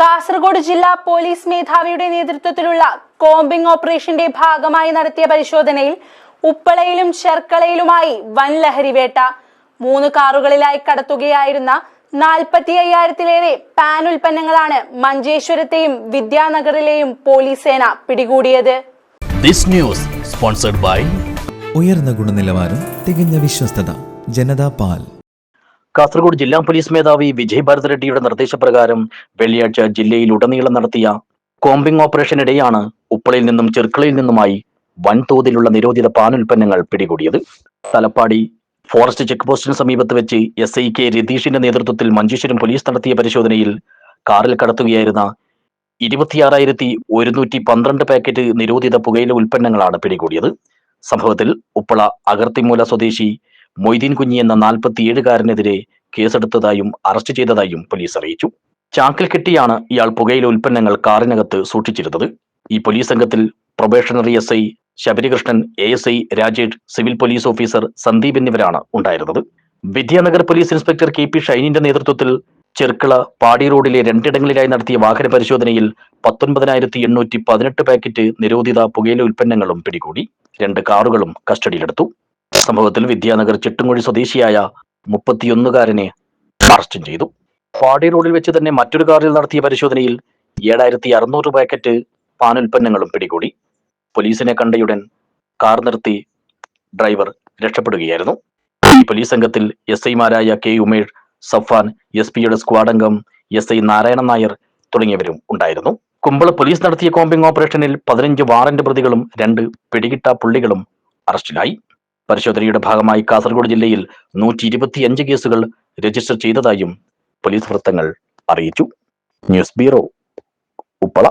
കാസർഗോഡ് ജില്ലാ പോലീസ് മേധാവിയുടെ നേതൃത്വത്തിലുള്ള കോമ്പിംഗ് ഓപ്പറേഷന്റെ ഭാഗമായി നടത്തിയ പരിശോധനയിൽ ഉപ്പളയിലും ചെർക്കളയിലുമായി വൻ ലഹരിവേട്ട മൂന്ന് കാറുകളിലായി കടത്തുകയായിരുന്ന നാൽപ്പത്തി അയ്യായിരത്തിലേറെ പാൻ ഉൽപ്പന്നങ്ങളാണ് മഞ്ചേശ്വരത്തെയും വിദ്യാനഗറിലെയും പോലീസ് സേന പിടികൂടിയത്. This news sponsored by ഉയർന്ന ഗുണനിലവാരം തികഞ്ഞ വിശ്വസ്തത ജനതാ പാൽ. കാസർഗോഡ് ജില്ലാ പോലീസ് മേധാവി വിജയ് ഭാരത് റെഡ്ഡിയുടെ നിർദ്ദേശപ്രകാരം വെള്ളിയാഴ്ച ജില്ലയിൽ ഉടനീളം നടത്തിയ കോമ്പിംഗ് ഓപ്പറേഷനിടെയാണ് ഉപ്പളയിൽ നിന്നും ചെർക്കളയിൽ നിന്നുമായി വൻതോതിലുള്ള നിരോധിത പാനുൽപ്പന്നങ്ങൾ പിടികൂടിയത്. തലപ്പാടി ഫോറസ്റ്റ് ചെക്ക് പോസ്റ്റിന് സമീപത്ത് വെച്ച് എസ് ഐ കെ രതീഷിന്റെ നേതൃത്വത്തിൽ മഞ്ചേശ്വരം പോലീസ് നടത്തിയ പരിശോധനയിൽ കാറിൽ കടത്തുകയായിരുന്ന ഇരുപത്തിയാറായിരത്തി ഒരുന്നൂറ്റി പന്ത്രണ്ട് പാക്കറ്റ് നിരോധിത പുകയില ഉൽപ്പന്നങ്ങളാണ് പിടികൂടിയത്. സംഭവത്തിൽ ഉപ്പള അഗർത്തിമൂല സ്വദേശി മൊയ്തീൻ കുഞ്ഞി എന്ന നാൽപ്പത്തിയേഴുകാരനെതിരെ കേസെടുത്തതായും അറസ്റ്റ് ചെയ്തതായും പോലീസ് അറിയിച്ചു. ചാക്കിൽ കെട്ടിയാണ് ഇയാൾ പുകയിലെ ഉൽപ്പന്നങ്ങൾ കാറിനകത്ത് സൂക്ഷിച്ചിരുന്നത്. ഈ പോലീസ് സംഘത്തിൽ probationary S I Sabarikrishnan A S I Rajesh civil police officer Sandeep എന്നിവരാണ് ഉണ്ടായിരുന്നത്. Vidyanagar police inspector K P ഷൈനിന്റെ നേതൃത്വത്തിൽ ചെർക്കള പാടി റോഡിലെ രണ്ടിടങ്ങളിലായി നടത്തിയ വാഹന പരിശോധനയിൽ പത്തൊൻപതിനായിരത്തി എണ്ണൂറ്റി പതിനെട്ട് പാക്കറ്റ് നിരോധിത പുകയില ഉൽപ്പന്നങ്ങളും പിടികൂടി. രണ്ട് കാറുകളും കസ്റ്റഡിയിലെടുത്തു. സംഭവത്തിൽ വിദ്യാനഗർ ചിട്ടുംകുഴി സ്വദേശിയായ മുപ്പത്തിയൊന്നുകാരനെ അറസ്റ്റും ചെയ്തു. പാടി റോഡിൽ വെച്ച് തന്നെ മറ്റൊരു കാറിൽ നടത്തിയ പരിശോധനയിൽ ഏഴായിരത്തി അറുന്നൂറ് പാക്കറ്റ് പാനുൽപ്പന്നങ്ങളും പിടികൂടി. പോലീസിനെ കണ്ടയുടൻ കാർ നിർത്തി ഡ്രൈവർ രക്ഷപ്പെടുകയായിരുന്നു. ഈ പോലീസ് സംഘത്തിൽ എസ് ഐമാരായ കെ ഉമേഷ് സഫാൻ എസ് പിയുടെ സ്ക്വാഡ് അംഗം എസ് ഐ നാരായണൻ നായർ തുടങ്ങിയവരും ഉണ്ടായിരുന്നു. കുമ്പള പോലീസ് നടത്തിയ കോമ്പിംഗ് ഓപ്പറേഷനിൽ പതിനഞ്ച് വാറന്റ് പ്രതികളും രണ്ട് പിടികിട്ട പുള്ളികളും അറസ്റ്റിലായി. പരിശോധനയുടെ ഭാഗമായി കാസർഗോഡ് ജില്ലയിൽ നൂറ്റി ഇരുപത്തിയഞ്ച് കേസുകൾ രജിസ്റ്റർ ചെയ്തതായും പോലീസ് വൃത്തങ്ങൾ അറിയിച്ചു. News bureau Uppala.